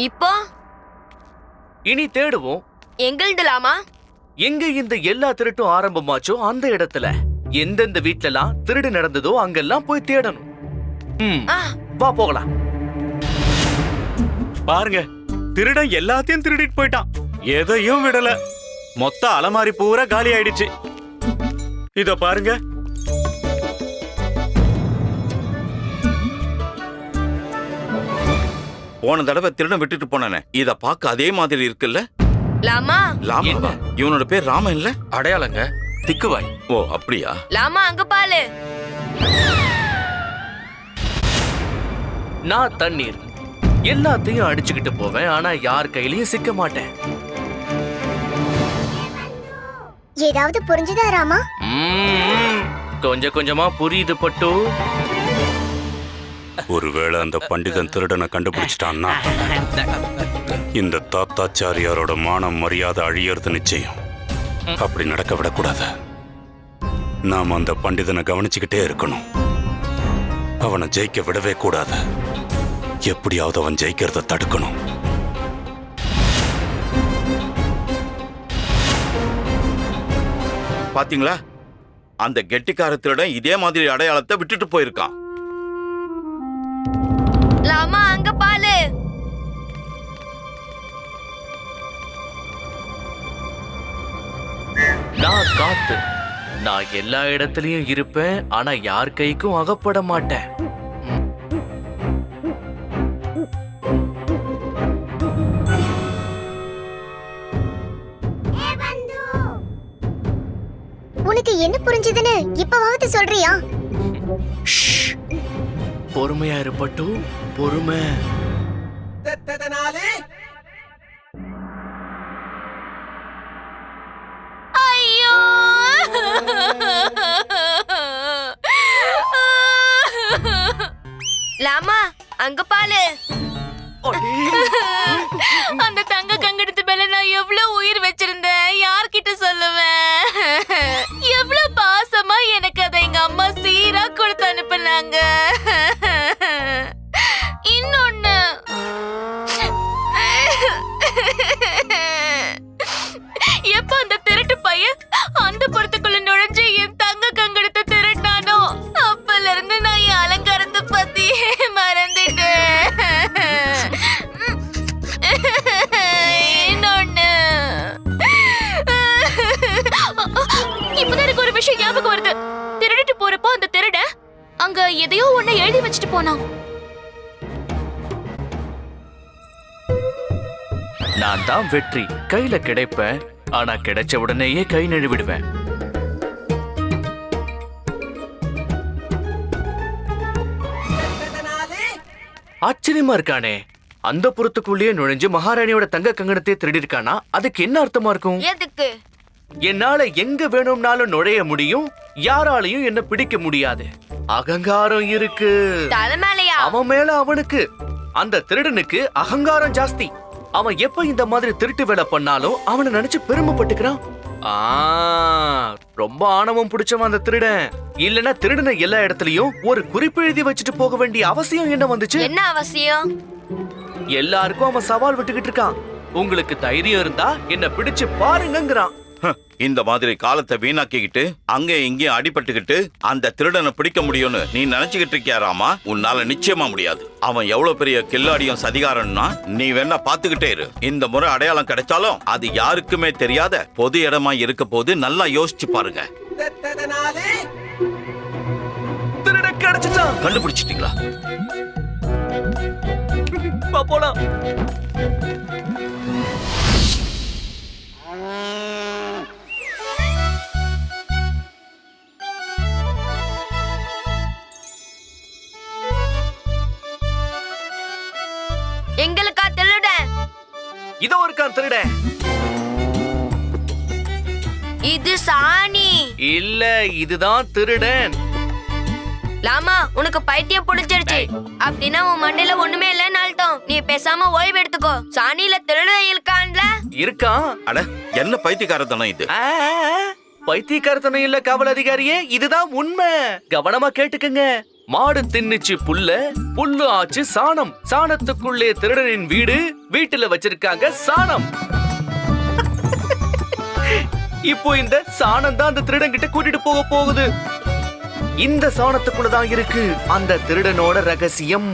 இப்போ? இனி தேடுவோம். எங்கள்து லாமா எங்க இந்த எல்லா திருட்டும் ஆரம்பமாச்சோ அந்த இடத்துல? எந்தெந்த வீட்லலாம் திருடு நடந்ததோ அங்கெல்லாம் போய் தேடணும். ம், ஆ, வா போகலாம். பாருங்க திருடன் எல்லாத்தையும் திருடிட்டு போயிட்டான். எதையும் விடல. மொத்த அலமாரி பூரா காலி ஆயிடுச்சு இத பாருங்க போன தடவை திருடன் விட்டுட்டு போனானே. இத பார்க்க அதே மாதிரி இருக்குல்ல? லாமா? லாமாவா? இவனோட பேர் ராமன் இல்ல? அடையாளங்க திக்குவாய். ஓ அப்படியா? லாமா அங்க பாரு. நான் தண்ணீர். எல்லாத்தையும் அடிச்சுக்கிட்டு போவேன் ஆனா யார் கையிலயும் சிக்க மாட்டேன். ஏதாவது புரிஞ்சுதா ராமா? கொஞ்சம் கொஞ்சமா புரியுது பட்டு. ஒருவேளை அந்த பண்டிதன் திருடனை கண்டுபிடிச்சிட்டான்னா? இந்த தாத்தாச்சாரியாரோட மானம் மரியாதை அழியறது நிச்சயம். அப்படி நடக்க விடக்கூடாது. நாம் அந்த பண்டிதனை கவனிச்சுக்கிட்டே இருக்கணும். அவனை ஜெயிக்க விடவே கூடாது. எப்படியாவது அவன் ஜெயிக்கிறத தடுக்கணும். பாத்தீங்களா? அந்த கெட்டிக்கார திருடன் இதே மாதிரி அடையாளத்தை விட்டுட்டு போயிருக்கான். லாமா அங்க பாரு நான் காத்து. நான் எல்லா இடத்துலயும் இருப்பேன் ஆனா யார் கைக்கும் அகப்பட மாட்டேன். உனக்கு என்ன புரிஞ்சுதுன்னு இப்பவாவது சொல்றியா. பொறுமையா இரு பட்டு பொறுமை. ஐயோ. லாமா அங்க பாரு. அந்த தங்க கங்கடத்து மேல நான் எவ்வளவு உயிர் வச்சிருந்தேன்? யார்கிட்ட சொல்லுவேன்? எவ்வளவு பாசமா எனக்கு அதை எங்க அம்மா சீரா கொடுத்து அனுப்புனாங்க. தான் வெற்றி. கையில கிடைப்பேன் ஆனா கிடைச்ச உடனேயே கை நழுவிடுவேன். ஆச்சரியமா இருக்கானே. அந்த புறத்துக்குள்ளேயே நுழைஞ்சு மகாராணியோட தங்க கங்கணத்தை திருடி இருக்கானா அதுக்கு என்ன அர்த்தமா இருக்கும்? எதுக்கு? என்னால எங்க வேணும்னாலும் நுழைய முடியும் யாராலையும் என்ன பிடிக்க முடியாது. அகங்காரம் இருக்கு. அவன் மேல அவனுக்கு. அந்த திருடனுக்கு அகங்காரம் ஜாஸ்தி. அவன் எப்ப இந்த மாதிரி திருட்டு வேலை பண்ணாலும் அவனை நினைச்சு பெருமைப்பட்டுக்கிறான். ஆ, ரொம்ப ஆணவம் பிடிச்சவன் அந்த திருடன். இல்லனா திருடனை எல்லா இடத்துலயும் ஒரு குறிப்பு எழுதி வச்சுட்டு போக வேண்டிய அவசியம் என்ன வந்துச்சு? என்ன அவசியம்? எல்லாருக்கும் அவன் சவால் விட்டுக்கிட்டு இருக்கான். உங்களுக்கு தைரியம் இருந்தா என்ன பிடிச்சு பாருங்கங்கிறான். ஹ, இந்த மாதிரி காலத்தை வீணாக்கிக்கிட்டு அங்க இங்கேயும் அடிபட்டுக்கிட்டு அந்த திருடனை பிடிக்க முடியும்னு நீ நினைச்சுக்கிட்டு இருக்கியா ராமா? உன்னால நிச்சயமா முடியாது. அவன் எவ்வளவு பெரிய கில்லாடியும் சதிகாரன்னா நீ வேணா பாத்துக்கிட்டே இரு. இந்த முறை அடையாளம் கிடைச்சாலும் அது யாருக்குமே தெரியாத பொது இடமா இருக்க போது நல்லா யோசிச்சு பாருங்க. கண்டுபிடிச்சிட்டீங்களா? போலாம். எங்களுக்கா திருட? இதோ இருக்கான் திருடன் இது சாணி. இல்ல இதுதான் திருடன். லாமா உனக்கு பைத்தியம் பிடிச்சிருச்சு. அப்படின்னா உன் மண்டையில ஒண்ணுமே இல்லைன்னு அர்த்தம். நீ பேசாம ஓய்வு எடுத்துக்கோ. சாணியில திருட இருக்கான்ல? இருக்கான் அட என்ன பைத்தியக்காரத்தனம் இது? பைத்தியக்காரத்தனம் இல்ல காவல் அதிகாரியே. இதுதான் உண்மை. கவனமா கேட்டுக்கங்க. மாடு தின்னுச்சு புல்ல புல்லு ஆச்சு சாணம். சாணத்துக்குள்ளே திருடனின் வீடு வீட்டுல வச்சிருக்காங்க சாணம். இப்போ இந்த சாணம் தான் அந்த திருடன் கிட்ட கூட்டிட்டு போக போகுது. இந்த சாணத்துக்குள்ளதான் இருக்கு அந்த திருடனோட ரகசியம்.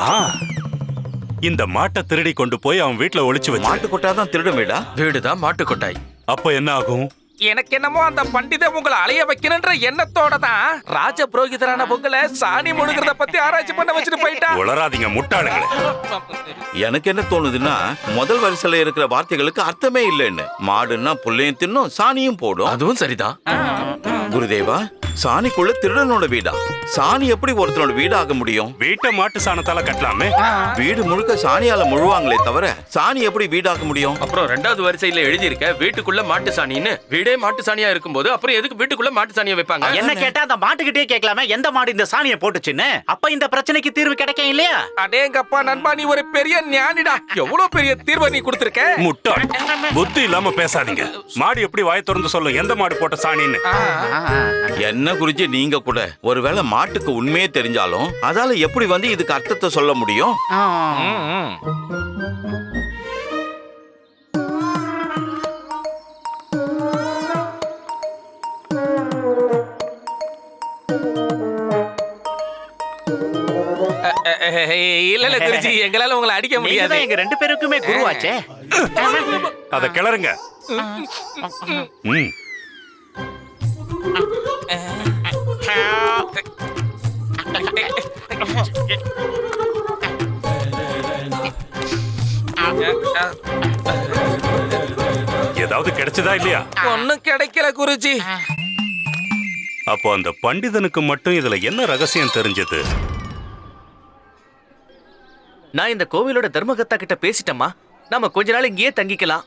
ஆ இந்த மாட்டை திருடி கொண்டு போய் அவன் வீட்ல ஒளிச்சு வச்சு. மாட்டு கொட்டாதான் திருடன் வீடா? வீடுதான் மாட்டு கொட்டாய். அப்ப என்ன ஆகும்? எனக்கு என்னமோ அந்த பண்டித உங்களை அலைய வைக்கணுன்ற எண்ணத்தோட தான் ராஜ புரோகிதரான உங்களை சாணி முழுகிறத பத்தி ஆராய்ச்சி பண்ண வச்சுட்டு போயிட்டா. உளராதீங்க முட்டாளுங்களே. எனக்கு என்ன தோணுதுன்னா முதல் வரிசையில இருக்கிற வார்த்தைகளுக்கு அர்த்தமே இல்லைன்னு. மாடுன்னா புள்ளையும் தின்னும் சாணியும் போடும். அதுவும் சரிதான். குருதேவா சாணிக்குள்ள திருடனோட வீடா? சாணி எப்படி ஒருத்தனோட வீடு ஆக முடியும்? வீட்டை மாட்டு சாணத்தால கட்டலாமே. வீடு முழுக்க சாணியால முழுவாங்களே தவிர சாணி எப்படி வீடாக்க முடியும்? அப்புறம் ரெண்டாவது வரிசையில எழுதியிருக்க வீட்டுக்குள்ள மாட்டு சாணின்னு. வீடே மாட்டு சாணியா இருக்கும்போது அப்புறம் எதுக்கு வீட்டுக்குள்ள மாட்டு சாணியை வைப்பாங்க? என்ன கேட்டா அந்த மாட்டுக்கிட்டே கேட்கலாமே எந்த மாடு இந்த சாணியை போட்டுச்சுன்னு? அப்ப இந்த பிரச்சனைக்கு தீர்வு கிடைக்கும் இல்லையா? அடேங்கப்பா நண்பா நீ ஒரு பெரிய ஞானிடா. எவ்வளவு பெரிய தீர்வை நீ கொடுத்திருக்க? முட்டாள். புத்தி இல்லாம பேசாதீங்க. மாடு எப்படி வாய் திறந்து சொல்லும் எந்த மாடு போட்ட சாணின்னு. என்ன குறிச்சு நீங்க கூட. ஒருவேளை மாட்டுக்கு உண்மையே தெரிஞ்சாலும் அதால எப்படி வந்து இதுக்கு அர்த்தத்தை சொல்ல முடியும்? இல்ல இல்ல குருஜி எங்களால உங்களை அடிக்க முடியாது. எங்க ரெண்டு பேருக்குமே குருவாச்சே. அத கிளறுங்க. ம். ஏதாவது கிடைச்சதா இல்லையா? ஒண்ணும் கிடைக்கல குருஜி. அப்போ அந்த பண்டிதனுக்கு மட்டும் இதுல என்ன ரகசியம் தெரிஞ்சது? நான் இந்த கோவிலோட தர்மகத்தா கிட்ட பேசிட்டேம்மா. நாம கொஞ்ச நாள் இங்கேயே தங்கிக்கலாம்.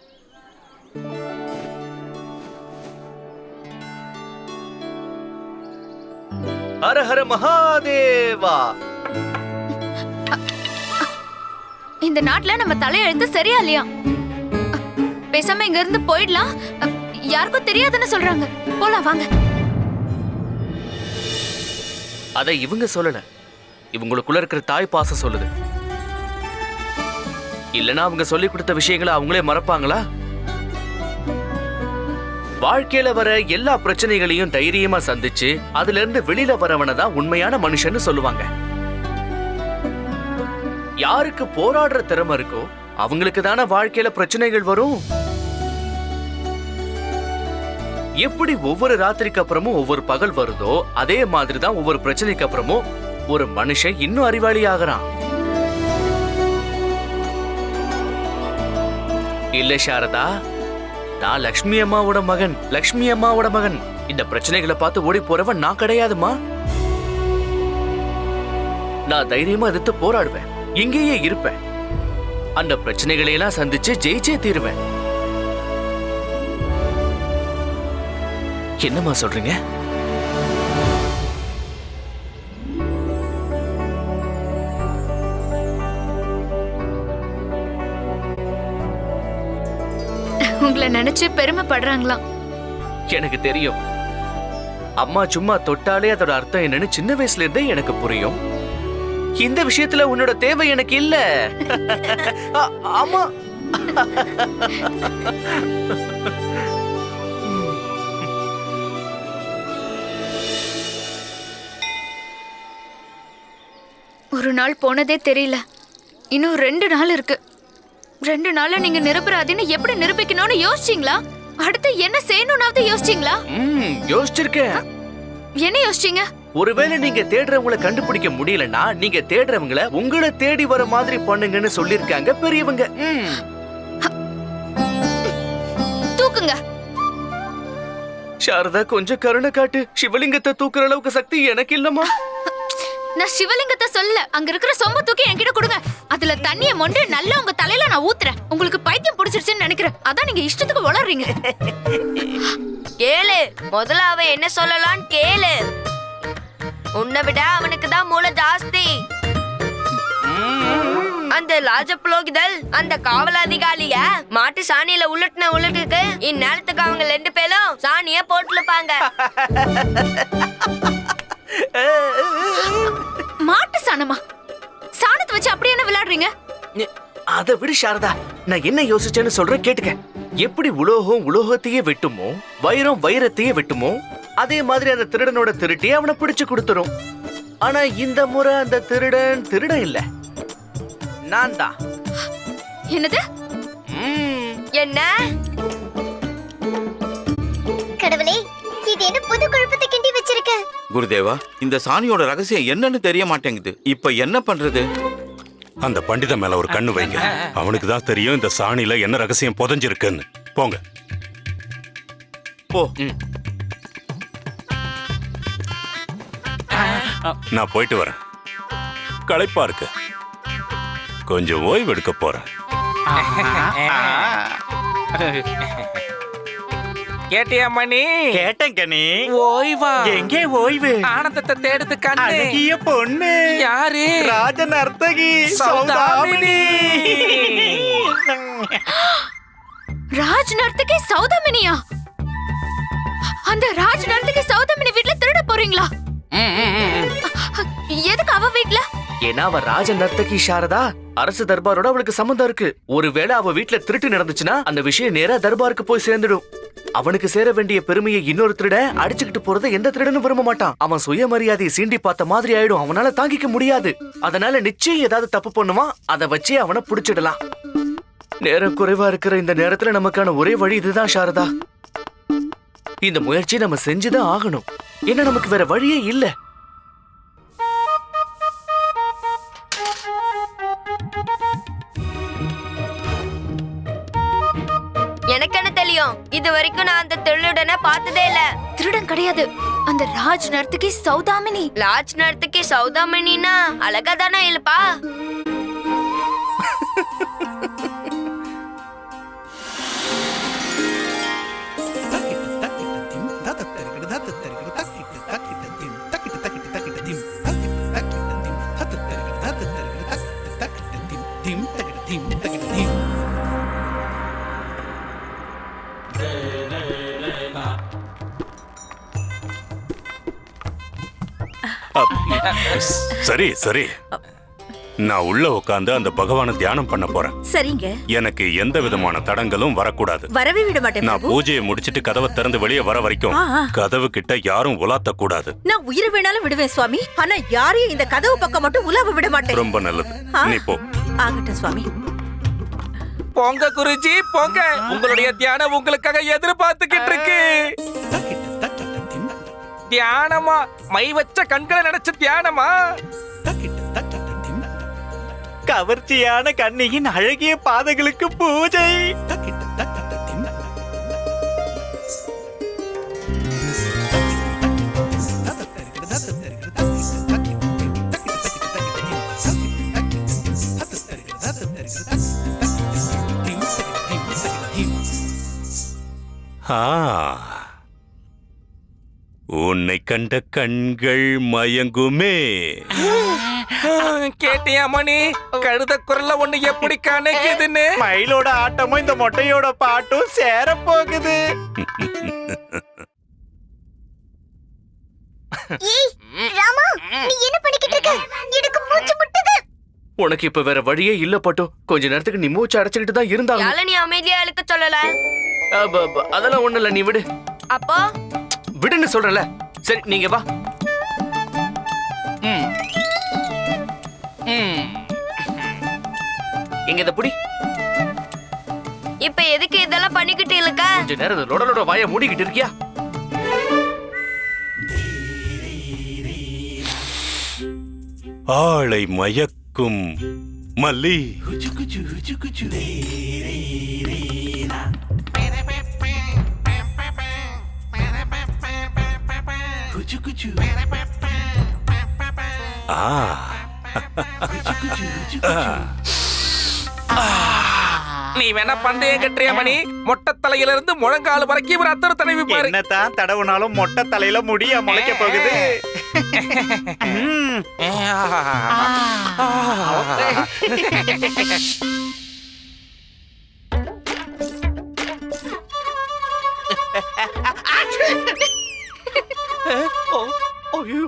ஹர ஹர மகாதேவா. இந்த நாட்டுல நம்ம தலையெழுத்து சரியா இல்லையா? பேசாம இங்க இருந்து போயிடலாம். யாருக்கும் தெரியாதுன்னு சொல்றாங்க. போலாம் வாங்க. அதை இவங்க சொல்லல. இவங்களுக்குள்ள இருக்கிற தாய் பாசம் சொல்லுது. இல்லனா அவங்க சொல்லி கொடுத்த விஷயங்களை அவங்களே மறப்பாங்களா? வாழ்க்கையில வர எல்லா பிரச்சனைகளையும் தைரியமா சந்திச்சு அதுல இருந்து வெளியில வரவனதான் உண்மையான மனுஷன்னு சொல்லுவாங்க. யாருக்கு போராடுற திறமை இருக்கோ அவங்களுக்கு தானே வாழ்க்கையில பிரச்சனைகள் வரும். எப்படி ஒவ்வொரு ராத்திரிக்கு அப்புறமும் ஒவ்வொரு பகல் வருதோ அதே மாதிரி தான் ஒவ்வொரு பிரச்சனைக்கு அப்புறமும் ஒரு மனுஷன் இன்னும் அறிவாளி ஆகிறான். இல்ல சாரதா நான் லக்ஷ்மி அம்மாவோட மகன் லக்ஷ்மி அம்மாவோட மகன். இந்த பிரச்சனைகளை பார்த்து ஓடி போறவன் நான் கிடையாதுமா நான் தைரியமா எதிர்த்து போராடுவேன். இங்கேயே இருப்பேன். அந்த பிரச்சனைகளை எல்லாம் சந்திச்சு ஜெயிச்சே தீருவேன். என்னம்மா சொல்றீங்க? உங்களை நினைச்சு பெருமைப்படுறாங்களாம். எனக்கு தெரியும். அம்மா சும்மா தொட்டாலே அதோட அர்த்தம் என்னன்னு சின்ன வயசுல இருந்தே எனக்கு புரியும். இந்த விஷயத்துல உன்னோட தேவை எனக்கு இல்ல. ஆமா. ஒரு நாள் போனதே தெரியல. இன்னும் ரெண்டு நாள் இருக்கு. ரெண்டு நாள்ல நீங்க நிரபராதின்னு எப்படி நிரூபிக்கணும்னு யோசிச்சீங்களா? அடுத்து என்ன செய்யணும்னாவது யோசிச்சீங்களா? யோசிச்சிருக்கேன். என்ன யோசிச்சீங்க? ஒருவேளை நீங்க தேடுறவங்கள கண்டுபிடிக்க முடியலன்னா நீங்க தேடுறவங்கள உங்களை தேடி வர மாதிரி பண்ணுங்கன்னு சொல்லிருக்காங்க பெரியவங்க. ம். தூக்குங்க. சாரதா கொஞ்சம் கருணை காட்டு. சிவலிங்கத்தை தூக்குற அளவுக்கு சக்தி எனக்கு இல்லம்மா. நான் சிவலிங்கத்தை சொல்ல அங்க இருக்கிற சொம்ப தூக்கி என்கிட்ட கொடுங்க. அதுல தண்ணிய மொண்டு நல்லா உங்க தலையில நான் ஊத்துறேன். உங்களுக்கு பைத்தியம் பிடிச்சிருச்சுன்னு நினைக்கிறேன். அதான் நீங்க இஷ்டத்துக்கு வளர்றீங்க. கேளு. முதல்ல அவன் என்ன சொல்லலாம்னு கேளு. உன்னை விட அவனுக்கு தான் மூளை ஜாஸ்தி. அந்த லாஜ புலோகிதல் அந்த காவல் அதிகாரிய மாட்டு சாணியில உருட்டுன உருட்டுக்கு இந்நேரத்துக்கு அவங்க ரெண்டு பேரும் சாணிய போட்டுருப்பாங்க. மாட்டு சாணமா? சாணத்தை வச்சு அப்படி என்ன விளையாடுறீங்க? நி- அதை விடு சாரதா. நான் என்ன யோசிச்சேன்னு சொல்றேன் கேட்டுக்க. எப்படி உலோகம் உலோகத்தையே வெட்டுமோ வைரம் வைரத்தையே வெட்டுமோ அதே மாதிரி அந்த திருடனோட திருட்டி அவனை பிடிச்சு கொடுத்துரும். ஆனா இந்த முறை அந்த திருடன் திருடன் இல்ல. நான் தான். என்னது. என்ன? கடவுளே இது என்ன புது குழப்பத்தை கிண்டி வச்சிருக்க? குருதேவா இந்த சாணியோட ரகசியம் என்னன்னு தெரிய மாட்டேங்குது. இப்ப என்ன பண்றது? அந்த பண்டிதன் மேல ஒரு கண்ணு வைங்க. அவனுக்கு தான் தெரியும் இந்த சாணியில என்ன ரகசியம் புதைஞ்சிருக்குன்னு. போங்க. போ. நான் போயிட்டு வரேன். களைப்பா இருக்கு. கொஞ்சம் ஓய்வு எடுக்க போறேன். கேட்டியா மணி? கேட்டேன் கனி. ஓய்வா? எங்கே ஓய்வு? ஆனந்தத்தை தேடுது கண்ணு. பொண்ணு. யாரு? ராஜ நர்த்தகி சௌதாமினி. ராஜ் நர்த்தகி சௌதமினியா? அந்த ராஜ் நர்த்தகி சௌதமினி வீட்ல திருட போறீங்களா? எதுக்கு அவ வீட்ல? ஏன்னா அவ ராஜ நர்த்தகி சாரதா அரசு தர்பாரோட அவளுக்கு சம்மந்தம் இருக்கு. ஒருவேளை அவ வீட்ல திருட்டு நடந்துச்சுன்னா அந்த விஷயம் நேரா தர்பாருக்கு போய் சேர்ந்துடும். அவனுக்கு சேர வேண்டிய பெருமையை இன்னொரு திருட அடிச்சுக்கிட்டு போறதை எந்த திருடனும் விரும்ப மாட்டான். அவன் சுயமரியாதையை சீண்டி பார்த்த மாதிரி ஆயிடும். அவனால தாங்கிக்க முடியாது. அதனால நிச்சயம் ஏதாவது தப்பு பண்ணுவான். அதை வச்சே அவனை புடிச்சிடலாம். நேரம் குறைவா இருக்கிற இந்த நேரத்துல நமக்கான ஒரே வழி இதுதான் சாரதா. இந்த முயற்சி நம்ம செஞ்சுதான் ஆகணும். ஏன்னா நமக்கு வேற வழியே இல்ல? எனக்கு என்ன தெரியும்? இது வரைக்கும் நான் அந்த திருடனை பார்த்ததே இல்ல. திருடன் கிடையாது. அந்த ராஜ் நர்த்தகி சௌதாமினி. லாட்ஜ் நேரத்துக்கு சௌதாமணினா அழகா தானே இல்லப்பா சரி சரி. நான் உள்ள உட்காந்து அந்த பகவானை தியானம் பண்ண போறேன். சரிங்க. எனக்கு எந்த விதமான தடங்களும் வரக்கூடாது. வரவே விட மாட்டேன் நான் பூஜையை முடிச்சிட்டு கதவை திறந்து வெளியே வர வரைக்கும். கதவு கிட்ட யாரும் உலாத்த கூடாது நான் உயிரை வேணாலும் விடுவேன் சுவாமி. ஆனா யாரையும் இந்த கதவு பக்கம் மட்டும் உலாவ விட மாட்டேன். ரொம்ப நல்லது. நீ போ. ஆகட்டும் சுவாமி. போங்க குருஜி போங்க. உங்களுடைய தியானம் உங்களுக்காக எதிர்பார்த்துக்கிட்டு இருக்கு தியானமா? மை வச்ச கண்களை நினைச்ச தியானமா? கவர்ச்சியான கண்ணியின் அழகிய பாதைகளுக்கு பூஜை. ஆ. உன்னை கண்ட கண்கள் மயங்குமே. கேட்டியா மணி? கழுத குரல்ல ஒண்ணு எப்படி கணக்குதுன்னு மயிலோட ஆட்டமும் இந்த மொட்டையோட பாட்டும் சேர போகுது ஏய் ராமா நீ என்ன பண்ணிக்கிட்டு இருக்க? எனக்கு மூச்சு முட்டுது. உனக்கு இப்ப வேற வழியே இல்ல பட்டு. கொஞ்ச நேரத்துக்கு நீ மூச்சு அடைச்சுக்கிட்டு தான் இருந்தாங்க நீ அமைதியா இருக்க சொல்லல. அதெல்லாம் ஒண்ணு இல்ல நீ விடு. அப்போ? விடுன்னு சொல்றல சரி நீங்க வா. எங்க இத புடி? இப்ப எதுக்கு இதெல்லாம் பண்ணிக்கிட்டு இருக்க? கொஞ்ச நேரம் லொட லொட வாய மூடிக்கிட்டு இருக்கியா? ஆளை மயக்கும் மல்லி. ஆ நீ வேணா பந்தயம் கட்டுறியா மணி. மொட்டை தலையில இருந்து முழங்கால் வரைக்கும் ஒரு அத்தர் தடவி பாரு என்னத்தான் தடவுனாலும் மொட்டை தலையில முடியா முளைக்க போகுது. ம், அப்படியே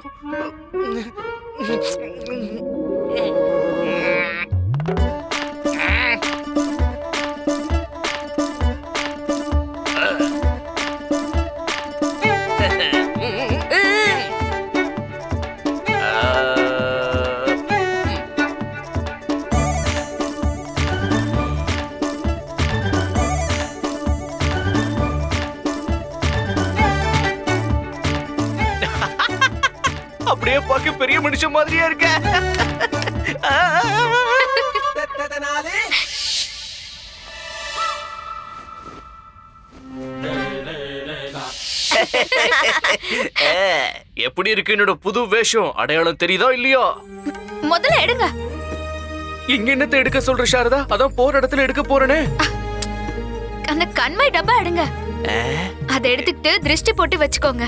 மாதிரியே இருக்க எப்படி இருக்கு என்னோட புது வேஷம்? அடையாளம் தெரியுதா இல்லையா? முதல்ல எடுங்க. இங்க என்னத்தை எடுக்க சொல்ற சாரதா? அதான் போற இடத்துல எடுக்க போறேனே. அந்த கண்மை டப்பா எடுங்க. அதை எடுத்துக்கிட்டு திருஷ்டி போட்டு வச்சுக்கோங்க.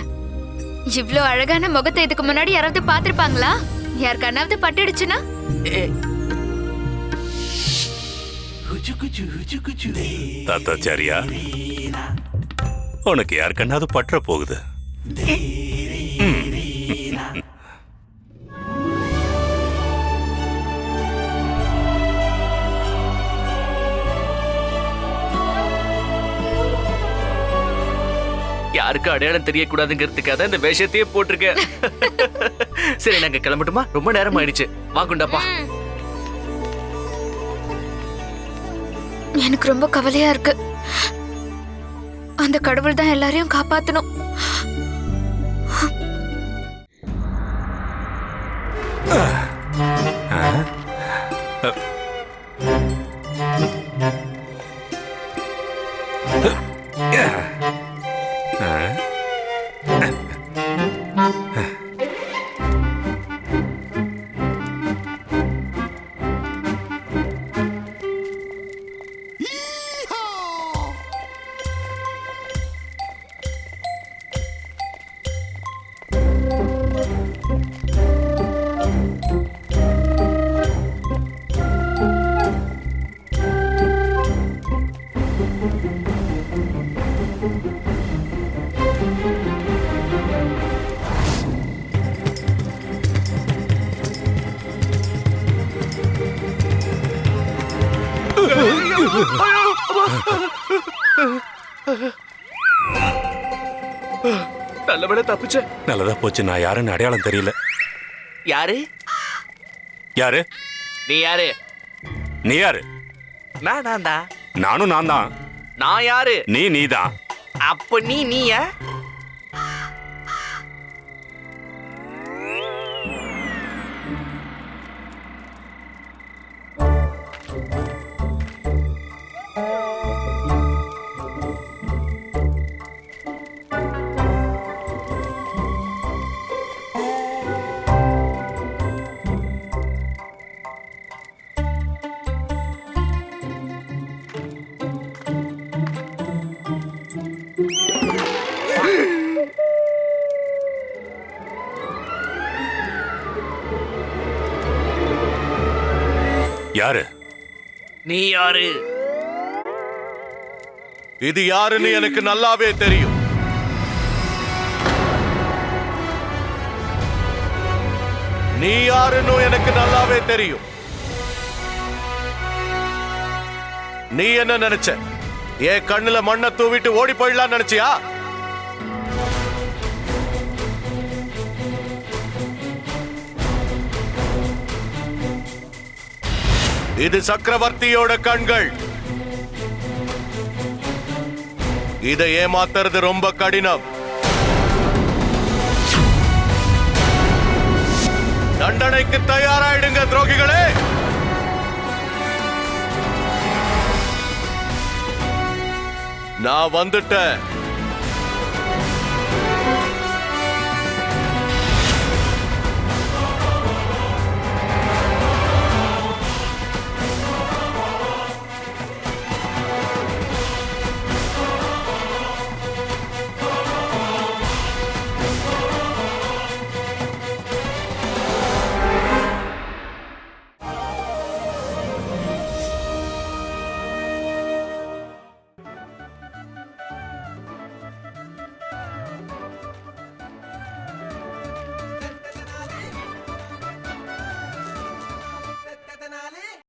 இவ்ளோ அழகான முகத்தை இதுக்கு முன்னாடி யாராவது பாத்திருப்பாங்களா யார் கண்ணாவது பட்டுடுச்சுன்னா தாத்தாச்சாரியா? உனக்கு யார் கண்ணாவது பற்ற போகுது? யாருக்கு அடையாளம் தெரியக்கூடாதுங்கிறதுக்காக தான் இந்த வேஷத்தையே போட்டிருக்கேன். சரி நாங்க கிளம்பட்டுமா? ரொம்ப நேரம் ஆயிடுச்சு. வாங்குண்டாப்பா எனக்கு ரொம்ப கவலையா இருக்கு. அந்த கடவுள் தான் எல்லாரையும் காப்பாத்தணும். நல்ல வேளை தப்பிச்ச. நல்லதா போச்சு. நான் யாருன்னு அடையாளம் தெரியல. யாரு? யாரு? நீ யாரு? நீ யாரு? நான் நான் தான் நானும் நான் தான் நான் யாரு? நீ நீதான். அப்ப நீ நீயா? யாரு? நீ யாரு? இது யாருன்னு எனக்கு நல்லாவே தெரியும். நீ யாருன்னு எனக்கு நல்லாவே தெரியும். நீ என்ன நினைச்ச? என் கண்ணுல மண்ணை தூவிட்டு ஓடி போயிடலாம் நினைச்சியா? இது சக்கரவர்த்தியோட கண்கள். இதை ஏமாத்துறது ரொம்ப கடினம். தண்டனைக்கு தயாராயிடுங்க துரோகிகளே! நான் வந்துட்டேன்.